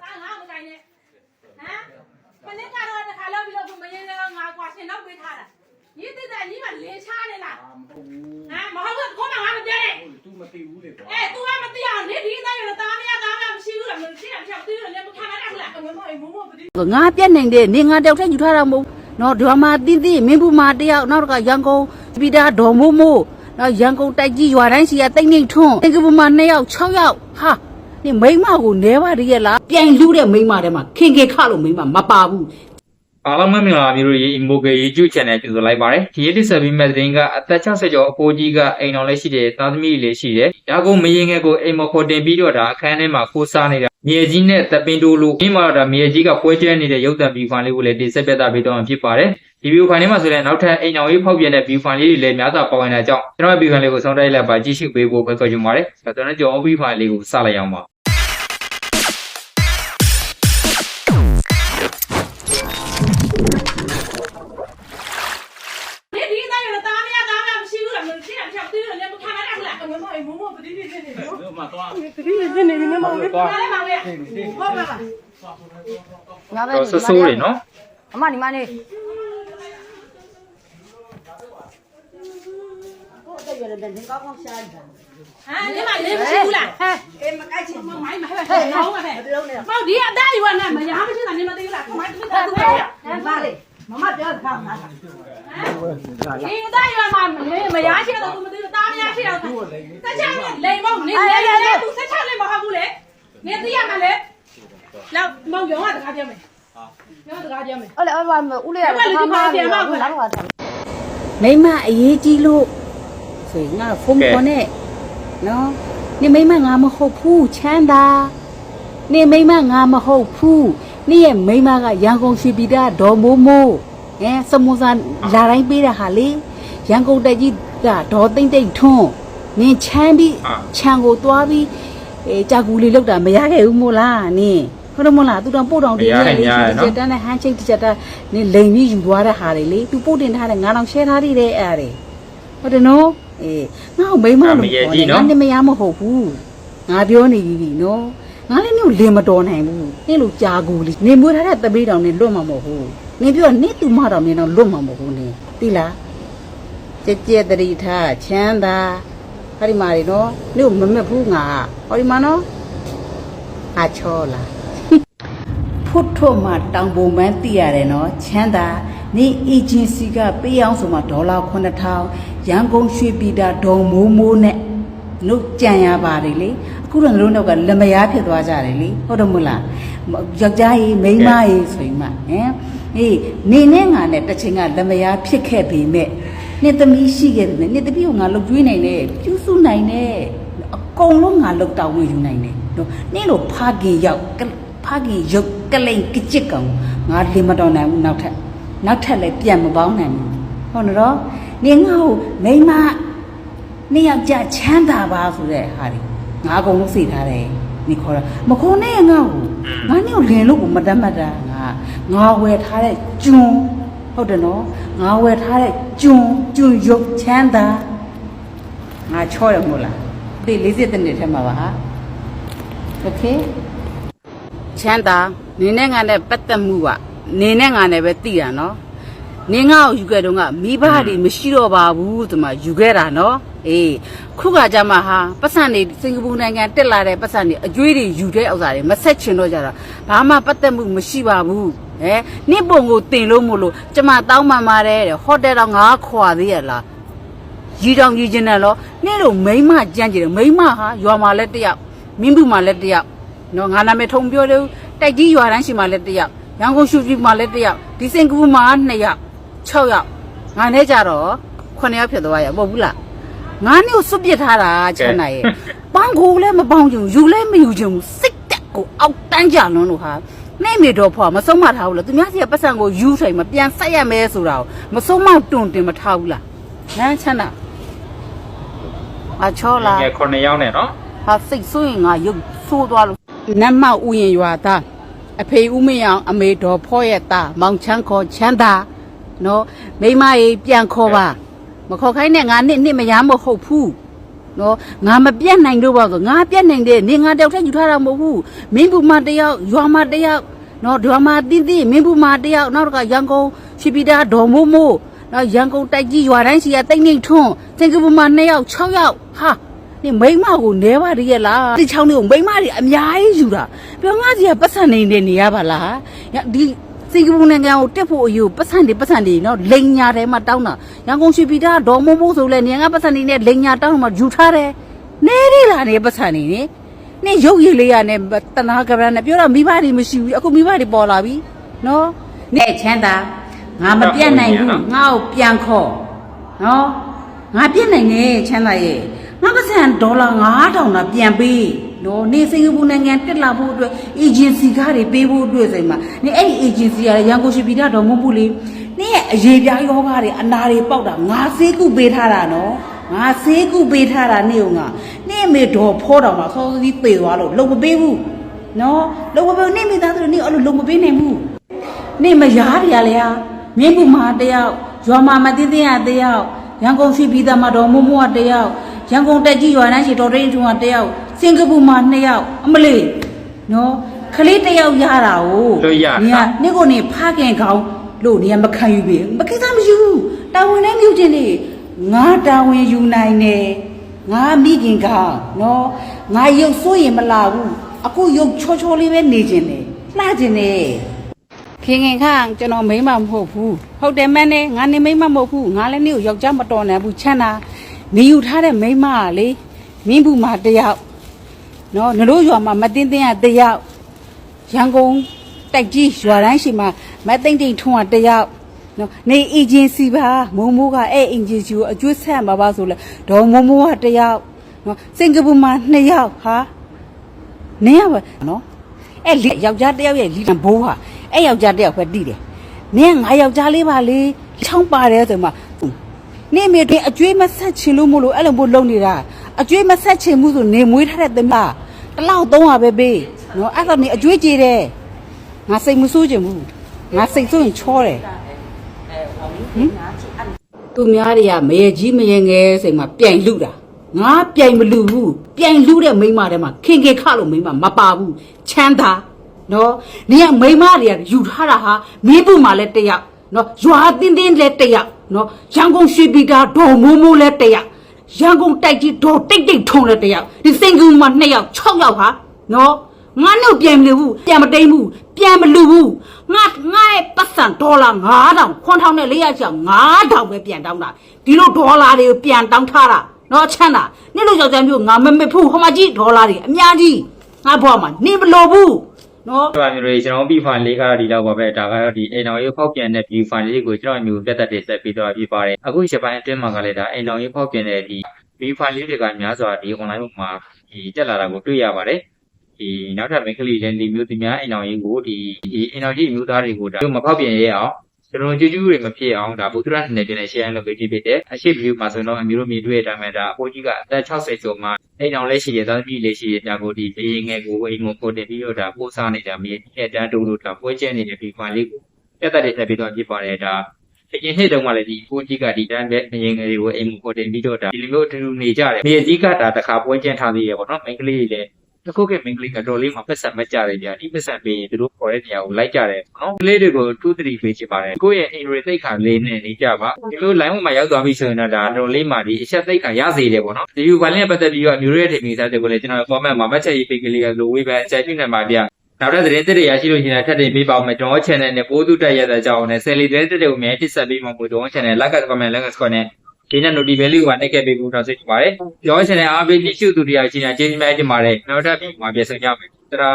စားငါမကိုင်နဲ့ဟမ်မနေ့ကတော့တစ်ခါလောက်ပြီးတော့မရင်လည်းငါကွာရှင်နောက်ပေးထားတာညီတိတဲ့ညီမလင်းချားနေလားအာမဟုတ်ဘူးဟမ်မဟုတ်ဘူးခေါင်းကငါမပြောနဲ့သူမသိဘူးလေကွာအဲ तू ကမသိအောင်နေဒီတိုင်းရတာမရတာမမရှိဘူးလားမသိအောင်ချက်သိတယ်လည်းမခံရဘူးလားအမမအမမပတိငါပြက်နိုင်တယ်နေငါတယောက်တည်းယူထားတာမဟုတ်ဘူးနော်ဒီမှာတင်းတင်းမင်းဘူးမာတယောက်နောက်ကရန်ကုန်ပြည်တာဒေါ်မိုးမိုးနော်ရန်ကုန်တိုက်ကြီးရွာတိုင်းစီကတိတ်နေထွန်းအင်္ဂပူမာ2ယောက်6ယောက်ဟာ နေမိန်းမကိုနဲပါတည်းရဲ့လားပြိုင်လူတဲ့မိန်းမတဲမှာခင်ခင်ခလို့မိန်းမမပါဘူးအားလုံးပဲမင်္ဂလာမျိုးတို့ရေ Imoge YouTube Channel ကြိုဆိုလိုက်ပါတယ်ဒီရေးတစ်ဆက်ပြီးမဲ့သတင်းကအသက်60ကျော်အဖိုးကြီးကအိမ်တော်လည်းရှိတယ်သားသမီးလည်းရှိတယ်ဒါကိုမရင်ငယ်ကိုအိမ်မခေါ်တင်ပြီးတော့ဒါအခန်းထဲမှာခိုးစားနေတာမြေကြီးနဲ့တပင်တိုးလို့ဒီမှာတော့ဒါမြေကြီးကပွဲကျဲနေတဲ့ရုပ်သံ view file လေးကိုလည်းတင်ဆက်ပြသပေးတော့မှာဖြစ်ပါတယ်ဒီ view file လေးမှာဆိုရင်နောက်ထပ်အိမ်တော်ရေးဖောက်ပြန်တဲ့ view file လေးတွေလည်းများစွာပေါ်ဝင်တာကြောင့်ကျွန်တော်ရဲ့ view file လေးကိုဆုံးတိုက်လိုက်ပါကြည့်ရှုပေးဖို့ပဲခေါ်ချင်ပါတယ်ဆိုတော့ကျွန်တော်ကြော် view file လေးကိုစလိုက်အောင်ပါ အမမအမမပတိနေနေနေဘယ်မှာသွားပတိနေနေနေမောင်လေးပါလေမောင်လေးဟုတ်ပါပါငါပဲတော့ဆဆိုးတွေနော်အမဒီမနေဟာနေမလေးမရှိဘူးလားဟဲ့အေးမကိုက်ချင်မမိုင်းမဟဲ့ဟဲ့ဟောင်းပါဟဲ့မောင်ဒီအသားယူနေမရမရှိတာနေမသိဘူးလားမိုင်းတူတာတူတာမလေးမမပြောတာငါဒီအသားယူမှာမရရှိတော့သူမသိဘူးတာ မရရှိတော့ဆက်ချနေလိန်မောင်နေနေသူဆက်ချနေမဟုတ်ဘူးလေနေသိရမှာလေလောက်မောင်ရောကတကားပြောမယ်ရောတကားပြောမယ်အဲ့လေအဲ့ဘာဦးလေးရအဲ့ဒါလည်းဒီမှာပြန်ပါ့မယ်လာတော့တာမိမအရေးကြီးလို့ဆိုရင်ငါဖုန်းခေါ်နဲ့နော်နေမိမငါမဟုတ်ဘူးချမ်းသာနေမိမငါမဟုတ်ဘူးနေရဲ့မိမကရန်ကုန်ရှိပြည်တာဒေါ်မိုးမိုးအဲစမုစာလာတိုင်းပေးတာဟာလေရန်ကုန်တက်ကြီး ကဒေါ်သိမ့်သိမ့်ထွန်းနင်ချမ်းပြီးခြံကိုသွားပြီးအဲကြာကူလေးလောက်တာမရခဲ့ဘူးမို့လားနင်ဟုတ်တယ်မို့လားသူတော့ပို့တောင်တင်နေလေဒီတန်းနဲ့ဟန်းချိတ်တစ်ချက်တန်းနင်လိန်ပြီးယူသွားတဲ့ဟာတွေလေသူပို့တင်ထားတဲ့ငါတော့ရှဲထားသေးတယ်အဲ့ဒါတွေဟုတ်တယ်နော်အေးငါ့မိမလို့ငါနေမရမဟုတ်ဘူးငါပြောနေပြီနော်ငါလည်းမျိုးလင်မတော်နိုင်ဘူးနင်လိုကြာကူလေးနေမွေးထားတဲ့တပိတောင်နေလွတ်မှာမဟုတ်ဘူးနင်ပြောနေသူမတော်နေတော့လွတ်မှာမဟုတ်ဘူးနင်သိလား ကြက်ကြက်တတိထားချမ်းသာဟောဒီမှာနေနော်နေမမက်ဘူးငါဟောဒီမှာနော်ငါချောလားဖွတ်ထွတ်မှတောင်ပုံပန်းသိရတယ်နော်ချမ်းသာနေအေဂျင်စီကပေးအောင်ဆိုမှဒေါ်လာ9000ရန်ကုန်ရွှေပြည်တာဒေါ်မိုးမိုးနဲ့နှုတ်ကြံရပါတယ်လေအခုတော့ငါတို့နောက်ကလက်မယားဖြစ်သွားကြတယ်လေဟုတ်တယ်မို့လားယောက်ျားကြီးမိန်းမကြီးဆိုရင်မှဟမ်အေးနေနဲ့ငါနဲ့တစ်ချိန်ကလက်မယားဖြစ်ခဲ့ပေမဲ့ နေသမီးရှိခဲ့တယ်နေသမီးကိုငါလုတ်ကျွေးနိုင်တယ်ပြုစုနိုင်တယ်အကုန်လုံးငါလုတ်တောင်းဝင်ယူနိုင်တယ်နော်နင်းလိုဖားခင်ရောက်ဖခင်ရုပ်ကလိန်ကကြစ်ကောင်ငါလင်မတော်နိုင်ဘူးနောက်ထပ်နောက်ထပ်လည်းပြန်မပေါင်းနိုင်ဘူးဟုတ်နော်နင်ငါ့ကိုမိမနေယောက်ျားချမ်းသာပါဆိုတဲ့ဟာဒီငါအကုန်လုံးသိထားတယ်နေခေါ်တာမခေါ်နဲ့ငါ့ကိုငါနေကိုလင်လို့ကိုမတတ်မှတ်တာငါငါဝယ်ထားတဲ့ကျွန်း ဟုတ်တယ်နော်ငါဝယ်ထားတဲ့ကျွန်းကျွန်းရုပ်ချမ်းသာငါချောရမို့လားဒီ40တနစ်ထဲမှာပါဟာโอเค ချမ်းသာနင်းနဲ့ငါနဲ့ပတ်သက်မှုကနင်းနဲ့ငါနဲ့ပဲတည်တာနော်နင်းငါ့ကိုယူခဲ့တော့ကမိဘတွေမရှိတော့ပါဘူးဒီမှာယူခဲ့တာနော်အေးခုကကြမှာဟာပတ်စံနေစင်ကာပူနိုင်ငံတက်လာတဲ့ပတ်စံနေအကျွေးတွေယူတဲ့ဥစ္စာတွေမဆက်ချင်တော့ကြတာဘာမှပတ်သက်မှုမရှိပါဘူး ဟဲနင့်ပုံကိုတင်လို့မို့လို့ကျမတောင်းပန်ပါတယ်တဲ့ဟိုတယ်တော့ငါခွာသေးရလားရီတောင်ကြီးချင်းတယ်လို့နင့်တို့မိမကြမ်းကြတယ်မိမဟာရွာမှာလည်းတယောက်မင်းဘူးမှာလည်းတယောက်နော်ငါနာမည်ထုံပြောတယ်တိုက်ကြီးရွာတန်းရှိမှလည်းတစ်ယောက်ရန်ကုန်ရှူကြီးမှလည်းတစ်ယောက်ဒီစင်ကူမှာ2ယောက်6ယောက်ငါနဲ့ကြတော့9ယောက်ဖြစ်သွားရမဟုတ်ဘူးလားငါနဲ့ကိုစွတ်ပစ်ထားတာချမ်းနိုင်ရဲ့ပေါင်းကိုလည်းမပေါင်းချင်ဘူးယူလည်းမယူချင်ဘူးစိတ်တက်ကိုအောက်တန်းကြလွန်းလို့ဟာ နေမေတော့ဖွာမဆုံးမထားဘူးလားသူများစီကပတ်စံကိုယူထိုင်မပြန်ဆက်ရမဲဆိုတာကိုမဆုံးမတွန်တင်မထားဘူးလားနန်းချမ်းသာအချောလားငယ်9ယောက်နဲ့နော်ဟာစိတ်ဆိုးရင်ငါရုပ်ဆိုးသွားလို့နတ်မောက်ဥယျင်ရွာသားအဖေဦးမင်းအောင်အမေတော်ဖောရဲ့သားမောင်ချမ်းခေါ်ချမ်းသာနော်မိမကြီးပြန်ခေါ်ပါမခေါ်ခိုင်းနဲ့ငါနှစ်နှစ်မရမဟုတ်ဘူးနော်ငါမပြတ်နိုင်တော့ပါဆိုငါပြတ်နိုင်တယ်နေငါတယောက်တည်းယူထားတာမဟုတ်ဘူးမင်းဘူးမတယောက်ရွာမတယောက် နော်ရွာမတင်းတင်းမင်းဘူးမတယောက်နောက်တစ်ခါရန်ကုန်ရှိပီတာဒေါ်မိုးမိုးနော်ရန်ကုန်တိုက်ကြီးရွာတိုင်းစီကတိတ်နေထွန်းစင်ကာပူမှာ2ယောက်6ယောက်ဟာဒီမိန်းမကိုနဲပါရရဲ့လားဒီချောင်းလေးကိုမိန်းမတွေအများကြီးယူတာပြောငါစီကပတ်စံနေနေနေရပါလားဒီစင်ကာပူနိုင်ငံကိုတက်ဖို့အယူပတ်စံတွေပတ်စံတွေနော်လိန်ညာထဲမှာတောင်းတာရန်ကုန်ရှိပီတာဒေါ်မိုးမိုးဆိုလဲနေငါပတ်စံတွေနဲ့လိန်ညာတောင်းမှယူထားတယ်နေရီလာနေပတ်စံတွေနေ နေရုပ်ရည်လေးရနဲ့တနာကရနဲ့ပြောတော့မိဘတွေမရှိဘူးအခုမိဘတွေပေါ်လာပြီနော်နေချမ်းသာငါမပြတ်နိုင်ဘူးငါ့ကိုပြန်ခေါ်နော်ငါပြတ်နိုင်နေချမ်းသာရဲ့ငါပတ်စံဒေါ်လာ9000တာပြန်ပေးနော်နေစင်ကာပူနိုင်ငံတက်လာဖို့အတွက် agency ကားတွေပေးဖို့အတွက်ဆိုရင်မှာနေအဲ့ဒီ agency ကလည်းရန်ကုန်ရှိပြည်တော်မဟုတ်ဘူးလေနေရဲ့အရေးပြားယောဂတွေအနာတွေပေါက်တာငါဆေးကုပေးထားတာနော် ငါဆေးကုပေးထားတာနေုံငါနေမေဒေါ်ဖောတော်မှာစောစောကြီးပေသွားလို့လုံမပေးဘူးနော်လုံမပေးဘူးနေမိသားစုနေအဲ့လိုလုံမပေးနိုင်ဘူးနေမရားတရားလေဟာမြင်းဘူးမဟာတယောက်ရွာမှာမသိသိရတယောက်ရန်ကုန်ရှိပြည်သားမှာတော်မိုးမိုးကတယောက်ရန်ကုန်တက်ကြီးရွာနှမ်းရှိတော်တိန်ထုံကတယောက်စင်ကာပူမှာနှစ်ယောက်အမလေးနော်ခလေးတယောက်ရတာ哦လို့ရနေကနေကိုနေဖခင်ကောင်းလို့နေကမခံယူပြီမကိစ္စမရှိဘူးတာဝန်နဲ့မြုပ်ခြင်းနေ ငါတာဝန်ယူနိုင်တယ်ငါမိခင်ကောင်းနော်ငါရုပ်ဆိုးရင်မလာဘူးအခုရုပ်ချောချောလေးပဲနေခြင်းတယ်လှခြင်းတယ်ခင်ခင်ခန့်ကျွန်တော်မိန်းမမဟုတ်ဘူးဟုတ်တယ်မန်းနဲ့ငါနေမိန်းမမဟုတ်ဘူးငါလည်းနေကိုယောက်ျားမတော်နိုင်ဘူးချမ်းသာနေယူထားတဲ့မိန်းမကလေမင်းဘူးမှာတယောက်နော်နတို့ရွာမှာမတင်းတင်းကတယောက်ရန်ကုန်တိုက်ကြီးရွာတိုင်းရှိမှာမသိမ့်တိမ်ထွန်းကတယောက် နော်နေအေဂျင်စီပါမုံမိုးကအဲ့အေဂျင်စီကိုအကျွတ်ဆက်မှာပါဆိုလဲဒေါ်မုံမိုးကတယောက်နော်စင်ကာပူမှာနှစ်ယောက်ဟာနင်းရပါနော်အဲ့လီယောက်ျားတစ်ယောက်ရဲ့လီဘိုးဟာအဲ့ယောက်ျားတစ်ယောက်ပဲတိတယ်နင်းကငါယောက်ျားလေးပါလေချောင်းပါတယ်ဆိုမှနင်းမေတွင်အကျွေးမဆက်ချင်လို့မို့လို့အဲ့လိုမို့လုံနေတာအကျွေးမဆက်ချင်မှုဆိုနေမွေးထားတဲ့သမီးတစ်လောက်သုံးပါပဲပေးနော်အဲ့ဒါနေအကျွေးကြည်တယ်ငါစိတ်မဆိုးချင်ဘူးငါစိတ်ဆိုးရင်ချောတယ်ဟင် သူများတွေကမရေကြီးမရေငယ်စိတ်မှာပြိုင်လူတာငါပြိုင်မလူဘူးပြိုင်လူတဲ့မိန်းမတဲမှာခင်ခင်ခလို့မိန်းမမပါဘူးချမ်းသာနော်နေကမိန်းမတွေကယူထားတာဟာမင်းဘူးမှလည်းတယောက်နော်ရွာတင်းတင်းလည်းတယောက်နော်ရန်ကုန်ရွှေပြည်တာဒေါ်မိုးမိုးလည်းတယောက်ရန်ကုန်တိုက်ကြီးဒေါ်တိတ်တိတ်ထုံလည်းတယောက်ဒီစင်ကူမှာ2ယောက်6ယောက်ဟာနော်ငါနှုတ်ပြန်မလို့ဘူးပြန်မတိန်ဘူးပြန်မလူဘူးငါငါ ရဲ့ပတ်စံဒေါ်လာ9000ခွန်ထောင်နဲ့400ကျော်9000ပဲပြန်တောင်းတာဒီလိုဒေါ်လာတွေကိုပြန်တောင်းထားတာနော်ချမ်းသာနေ့လိုယောက်ျားမျိုးငါမမစ်ဘူးဟိုမှာကြီးဒေါ်လာတွေအများကြီးငါဘွားမှာနေမလို့ဘူးနော်ဒီပါမျိုးတွေကျွန်တော်ပြီးဖိုင်လေးကတော့ဒီလောက်ပါပဲဒါကတော့ဒီအိမ်တော်ရေးဖောက်ပြန်တဲ့ view file လေးကိုကျွန်တော်မျိုးပြတ်တက်တင်ဆက်ပြီးတော့ပြပါတယ်အခုချက်ပိုင်းအတွင်းမှာကလည်းဒါအိမ်တော်ရေးဖောက်ပြန်တဲ့ဒီ view file လေးတွေကများစွာဒီ online ပေါ်မှာဒီတက်လာတာကိုတွေ့ရပါတယ် ဒီနောက်ထပ် main ကလေးလည်းဒီမျိုးဒီများအိမ်တော်ရေးကိုဒီဒီအိမ်တော်ရေးမျိုးသားတွေကိုဒါမဖောက်ပြန်ရအောင်ကျွန်တော်ကြည့်ကြည့်တွေမဖြစ်အောင်ဒါဗုဒ္ဓရနဲ့ပြန်နေ share လုပ်ပေးဖြစ်တယ်အရှိ view မှာဆိုတော့အမျိုးတို့မြင်တွေ့တဲ့အတိုင်းပဲဒါအဖိုးကြီးကအသက်60ကျော်မှအိမ်တော်လည်းရှိတယ်သားသမီးလည်းရှိတယ်ဒါကိုဒီဘေးငယ်ကိုအိမ်ကိုပို့တယ်ပြီးတော့ဒါပို့စားနေတာမြေတဲ့တန်းတူလို့ဒါပွဲကျဲနေတဲ့ view file လေးကိုတက်တက်တက်ပြီးတော့ဖြစ်ပါတယ်ဒါအရင်နှစ်တုန်းကလည်းဒီကိုကြီးကဒီတန်းပဲအရင်ငယ်တွေကိုအိမ်ကိုပို့တယ်ပြီးတော့ဒါဒီလိုမျိုးအတူတူနေကြတယ်မြေကြီးကဒါတစ်ခါပွဲကျဲထားသေးရပေါ့နော်မိန်းကလေးတွေလည်း တခုကမင်္ဂလိကတော်လေးမှာပတ်စံမကြတယ်ကြာဒီပတ်စံပေးရင်သူတို့ခေါ်တဲ့နေရာကိုလိုက်ကြတယ်နော်ကလေးတွေကိုတူးတတိပေးချင်ပါတယ်ကိုယ့်ရဲ့အင်ရီသိတ်ခါလေးနဲ့နေကြပါဒီလို line မှာရောက်သွားပြီဆိုရင်တော့ဒါတော်လေးမှာဒီအချက်သိတ်ခါရစေတယ်ပေါ့နော်ဒီ view ဘာလေးနဲ့ပတ်သက်ပြီးတော့အမျိုးရဲ့ထိပ်ပြီးစားတဲ့ကိုလည်းကျွန်တော် comment မှာမှတ်ချက်ရေးပေးကလေးကလိုဝေးပဲအချက်ပြုနေပါဗျနောက်တဲ့သတင်းတစ်တွေရရှိလို့ရှိရင်ထပ်တင်ပေးပါဦးမယ်ကျွန်တော် channel နဲ့ပိုးသူတက်ရတဲ့အကြောင်းနဲ့ဆယ်လီသတင်းတစ်တွေကိုအများကြီးဆက်ပေးမှာမို့ကျွန်တော် channel like comment like comment နဲ့ ဒီနေ့ notification လေးကိုနှိပ်ခဲ့ပေးဖို့တော့စိတ်ချပါတယ်ကျွန်တော် channel အားပေးကြည့်ရှုသူတွေရရှိနေတာကျေးဇူးများတင်ပါတယ်နောက်ထပ်ပြီးမှာပြန်ဆောင်ကြမယ်တရာ